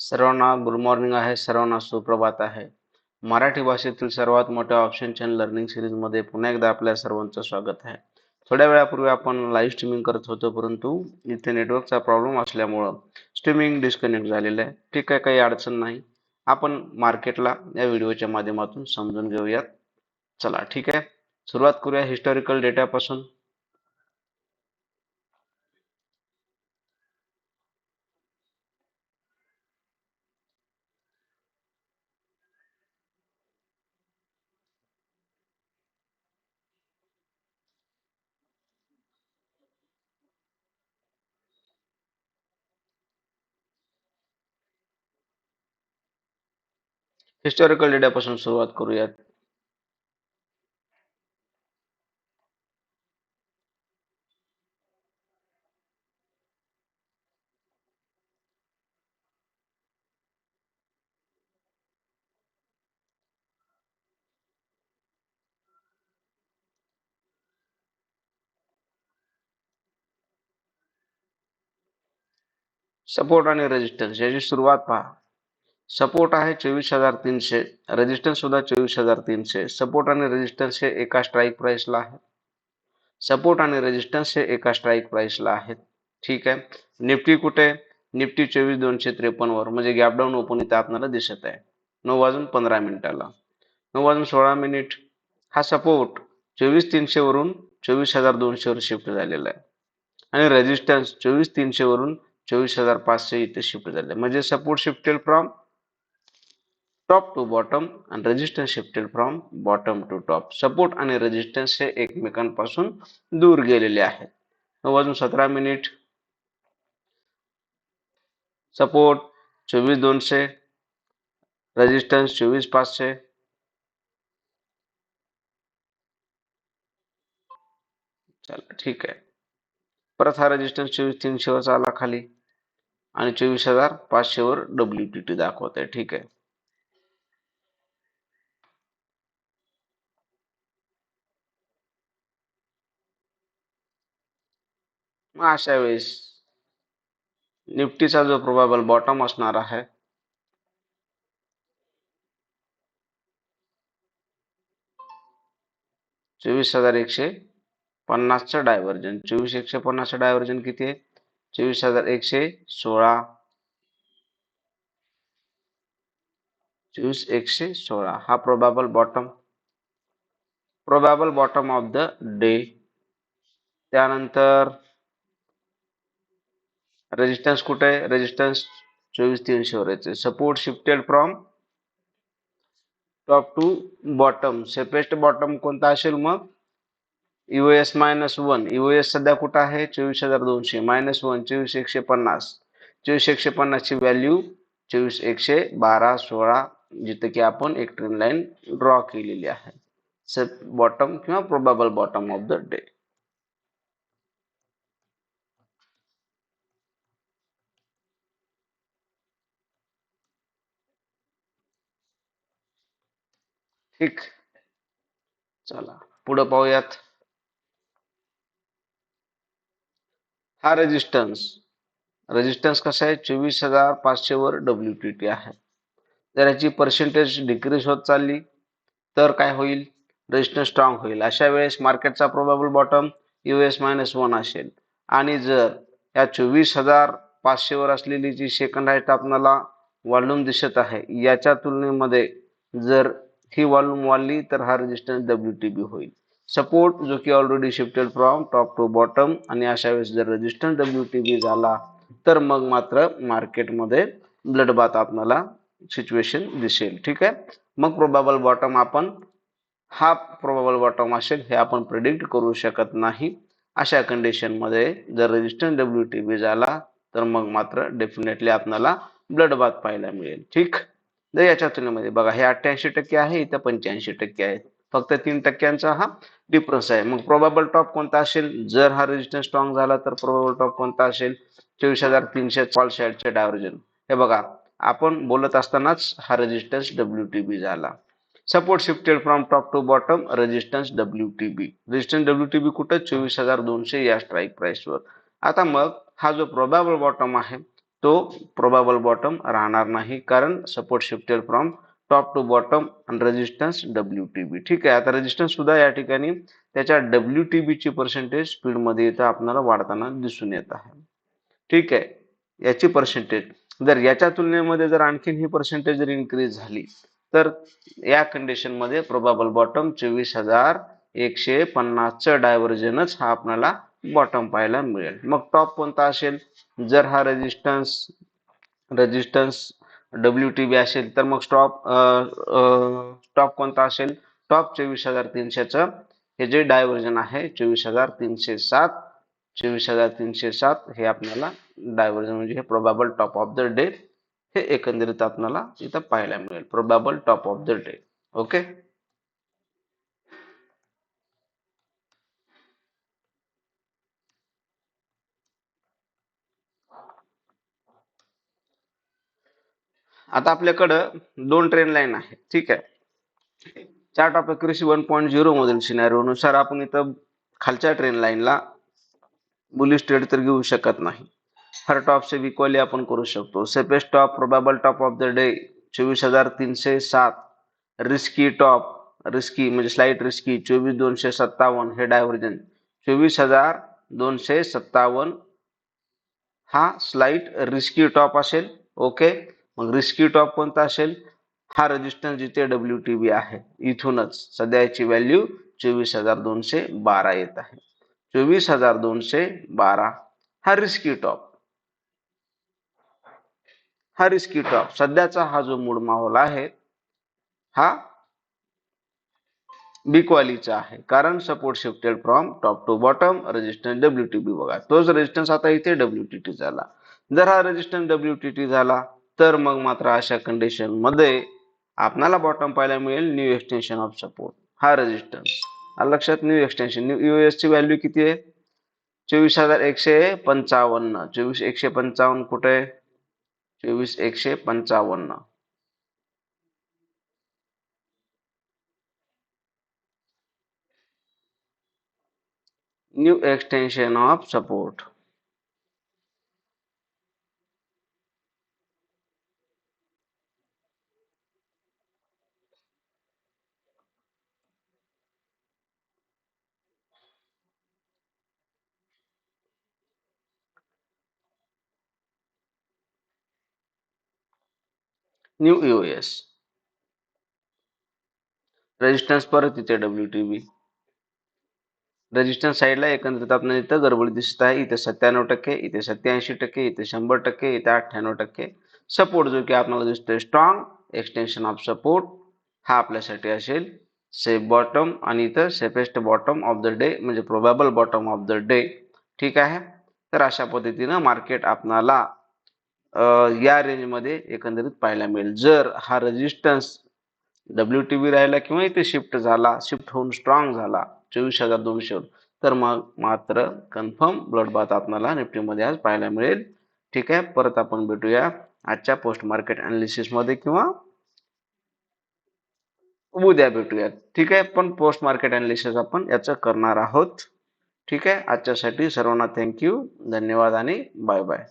सर्वांना good morning आहे. सर्वांना सुप्रभात आहे. मराठी भाषेतील सर्वात मोठ्या ऑप्शन चॅनल लर्निंग सिरीजमध्ये पुन्हा एकदा आपल्या सर्वांचं स्वागत आहे. थोड्या वेळापूर्वी आपण लाईव्ह स्ट्रीमिंग करत होतो परंतु इथे नेटवर्कचा प्रॉब्लेम असल्यामुळं स्ट्रीमिंग डिस्कनेक्ट झालेलं आहे. ठीक आहे काही अडचण नाही. आपण मार्केटला या व्हिडिओच्या माध्यमातून समजून घेऊयात. चला ठीक आहे. सुरुवात करूया हिस्टॉरिकल डेटापासून हिस्टॉरिकल डेटापासून सुरुवात करूयात. सपोर्ट आणि रेजिस्टन्स याची सुरुवात पहा. सपोर्ट आहे चोवीस हजार तीनशे रेजिस्टन्स सुद्धा चोवीस हजार तीनशे. सपोर्ट आणि रेजिस्टन्स हे एका स्ट्राईक प्राइसला आहे. सपोर्ट आणि रेजिस्टन्स हे एका स्ट्राईक प्राइसला आहेत ठीक आहे? निफ्टी कुठे? निफ्टी चोवीस दोनशे त्रेपन्न वर म्हणजे गॅपडाऊन ओपन इथे आपल्याला दिसत आहे. नऊ वाजून पंधरा मिनिटाला. नऊ वाजून सोळा मिनिट. हा सपोर्ट चोवीस तीनशे वरून चोवीस हजार दोनशे वर शिफ्ट झालेला आहे. आणि रेजिस्टन्स चोवीस तीनशे वरून चोवीस हजार पाचशे इथे शिफ्ट झाले म्हणजे support shifted from top to bottom आणि resistance shifted from bottom to top support आणि रेजिस्टन्स हे एकमेकांपासून दूर गेलेले आहेत. नऊ वाजून सतरा मिनिट सपोर्ट चोवीस दोनशे. रेजिस्टन्स चोवीस पाचशे. चला ठीक आहे. परत हा रेजिस्टन्स चोवीस तीनशेवर चालला खाली. आणि चोवीस हजार पाचशेवर डब्ल्यू टी टी दाखवत आहे ठीक आहे. मग अशा वेळेस निफ्टीचा जो प्रोबॅबल बॉटम असणार आहे चोवीस हजार एकशे पन्नासचं डायव्हर्जन चोवीस एकशे पन्नासचं डायव्हर्जन किती आहे? चोवीस हजार एकशे सोळा. चोवीस एकशे सोळा. हा probable bottom probable bottom of the day त्यानंतर रेजिस्टन्स कुठे आहे? रेजिस्टन्स चोवीस तीनशे वर यायचे support shifted from top to bottom safest bottom कोणता असेल मग? युएस मायनस वन युएस सध्या कुठं आहे? चोवीस हजार दोनशे. मायनस वन चोवीस एकशे पन्नास. चोवीस एकशे पन्नासची व्हॅल्यू चोवीस एकशे बारा सोळा जिथे की आपण एक ट्रेन लाईन ड्रॉ केलेली आहे. सेप बॉटम किंवा probable bottom of the day ठीक. चला पुढं पाहूयात. हा रेजिस्टन्स रेजिस्टन्स कसा आहे? चोवीस हजार पाचशे वर डब्ल्यू टी टी आहे. जर याची पर्सेंटेज डिक्रीज होत चालली तर काय होईल? रेजिस्टन्स स्ट्रॉंग होईल. अशा वेळेस मार्केटचा probable bottom U S minus one असेल. आणि जर या चोवीस हजार पाचशे वर असलेली जी सेकंड हाईट आपणाला वॉल्यूम दिसत आहे याच्या तुलनेमध्ये जर ही वॉल्यूम वाढली तर हा रेजिस्टन्स डब्ल्यू टी बी होईल. सपोर्ट जो की already shifted from top to bottom आणि अशा वेळेस जर रेजिस्टन्स डब्ल्यू टी बी झाला तर मग मात्र मार्केटमध्ये ब्लड आपणाला आपल्याला सिच्युएशन दिसेल. ठीक आहे? मग प्रोबॅबल बॉटम आपण हा प्रोबॅबल बॉटम असेल हे आपण प्रिडिक्ट करू शकत नाही. अशा कंडिशनमध्ये जर रेजिस्टन्स डब्ल्यू टी बी झाला तर मग मात्र डेफिनेटली आपल्याला ब्लड बाथ पाहायला मिळेल. ठीक? जर याच्या तुलनेमध्ये बघा हे अठ्ठ्याऐंशी टक्के आहे इथं पंच्याऐंशी टक्के आहे फक्त तीन टक्क्यांचा हा डिफरन्स आहे. मग प्रोबेबल टॉप कोणता असेल? जर हा रेजिस्टन्स स्ट्रॉंग झाला तर प्रोबेबल टॉप कोणता असेल? चोवीस हजार तीनशे कॉल साईडचे डायव्हर्जन हे बघा आपण बोलत असतानाच हा रेजिस्टन्स डब्ल्यू टी बी झाला. Support shifted from top to bottom resistance W T B resistance W T B कुठं? चोवीस हजार दोनशे या स्ट्राईक प्राइसवर आता मग हा जो प्रोबॅबल बॉटम आहे तो प्रोबॅबल बॉटम राहणार नाही कारण support shifted from top to bottom आणि रेजिस्टन्स डब्ल्यू टी बी ठीक आहे आता रेजिस्टन्स सुद्धा या ठिकाणी त्याच्या डब्ल्यू टी बीची पर्सेंटेज स्पीडमध्ये इथं आपल्याला वाढताना दिसून येत आहे. ठीक आहे याची पर्सेंटेज जर याच्या तुलनेमध्ये जर आणखीन ही पर्सेंटेज जर इन्क्रीज झाली तर या कंडिशनमध्ये प्रोबॅबल बॉटम चोवीस हजार एकशे पन्नासचं डायव्हर्जनच हा आपल्याला बॉटम पाहायला मिळेल. मग टॉप कोणता असेल? जर हा resistance resistance W T B असेल तर मग स्टॉप टॉप कोणता असेल? टॉप चोवीस हजार तीनशेचं. हे जे डायव्हर्जन आहे चोवीस हजार तीनशे सात चोवीस हजार तीनशे सात हे आपल्याला डायव्हर्जन म्हणजे हे probable top of the day हे एकंदरीत आपल्याला इथं पाहायला मिळेल. Probable top of the day okay आता आपल्याकडं दोन ट्रेन लाईन आहे ठीक आहे. Chart of accuracy one point zero मधील सिनारीनुसार आपण इथं खालच्या ट्रेन लाईनला बुलिश ट्रेड तर घेऊ शकत नाही. हर टॉपचे विकॉली आपण करू शकतो. Safest top probable top of the day चोवीस हजार तीनशे सात. रिस्की टॉप रिस्की म्हणजे स्लाईट रिस्की चोवीस दोनशे सत्तावन्न. हे डायव्हर्जन चोवीस हजार दोनशे सत्तावन्न हा स्लाईट रिस्की टॉप असेल. ओके मग रिस्की टॉप कोणता असेल? हा रेजिस्टन्स जिथे डब्ल्यू टी बी आहे. इथूनच सध्याची व्हॅल्यू चोवीस हजार दोनशे बारा येत आहे. चोवीस हजार दोनशे बारा. हा रिस्की टॉप हा रिस्की टॉप सध्याचा हा जो मूड माहोल आहे हा बिकवालीचा आहे. कारण support shifted from top to bottom resistance W T B बघा. तोच रेजिस्टन्स आता इथे डब्ल्यू टी टी झाला. जर हा रेजिस्टन्स डब्ल्यू टी टी झाला तर मग मात्र अशा कंडिशनमध्ये आपणाला बॉटम पाहायला मिळेल न्यू एक्सटेन्शन ऑफ सपोर्ट हा रेजिस्टन्स लक्षात न्यू एक्सटेन्शन न्यू युएस ची व्हॅल्यू किती आहे? चोवीस हजार एकशे पंचावन्न. चोवीस एकशे पंचावन्न कुठे चोवीस एकशे पंचावन्न. New extension of support new US resistance परत इथे डब्ल्यू टी बी रेजिस्टन्स साईडला एकंदरीत आपल्याला इथं गडबड दिसत आहे. इथे सत्त्याण्णव टक्के इथे सत्याऐंशी टक्के इथे शंभर टक्के इथे अठ्ठ्याण्णव टक्के. सपोर्ट जो की आपल्याला दिसतोय स्ट्रॉंग एक्सटेन्शन ऑफ सपोर्ट हा आपल्यासाठी असेल सेफ बॉटम आणि इथं safest bottom of the day म्हणजे probable bottom of the day ठीक आहे? तर अशा पद्धतीनं मार्केट आपणाला या रेंजमध्ये एकंदरीत पाहायला मिळेल. जर हा रेजिस्टन्स डब्ल्यू टी व्ही राहिला किंवा इथे शिफ्ट झाला शिफ्ट होऊन स्ट्रॉंग झाला चोवीस हजार दोनशे तर मग मात्र कन्फर्म ब्लड बाथ आपणाला निफ्टीमध्ये आज पाहायला मिळेल. ठीक आहे परत आपण भेटूया आजच्या पोस्ट मार्केट अनालिसिसमध्ये किंवा उद्या भेटूया ठीक आहे पण पोस्ट मार्केट अनालिसिस आपण याचं करणार आहोत. ठीक आहे आजच्यासाठी सर्वांना थँक्यू धन्यवाद आणि बाय बाय